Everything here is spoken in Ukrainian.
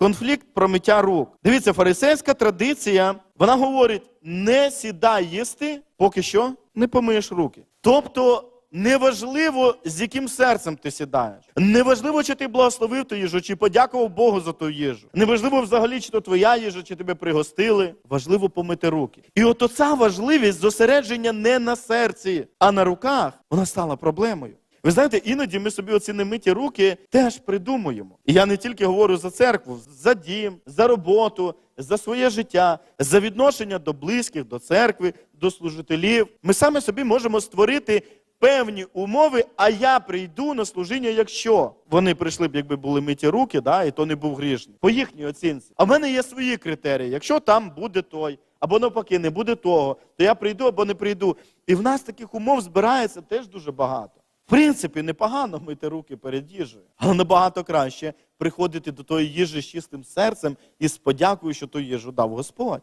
конфлікт про миття рук. Дивіться, фарисейська традиція, вона говорить: не сідай їсти, поки що не помиєш руки. Тобто. Неважливо, з яким серцем ти сідаєш. Неважливо, чи ти благословив ту їжу, чи подякував Богу за ту їжу. Неважливо взагалі, чи то твоя їжа, чи тебе пригостили. Важливо помити руки. І от оця важливість зосередження не на серці, а на руках, вона стала проблемою. Ви знаєте, іноді ми собі оці немиті руки теж придумуємо. І я не тільки говорю за церкву, за дім, за роботу, за своє життя, за відношення до близьких, до церкви, до служителів. Ми саме собі можемо створити певні умови, а я прийду на служіння, якщо вони прийшли б, якби були миті руки, да, і то не був грішний. По їхній оцінці. А в мене є свої критерії. Якщо там буде той, або навпаки, не буде того, то я прийду або не прийду. І в нас таких умов збирається теж дуже багато. Принципі, непогано мити руки перед їжею, але набагато краще приходити до тої їжі з чистим серцем і з подякою, що ту їжу дав Господь.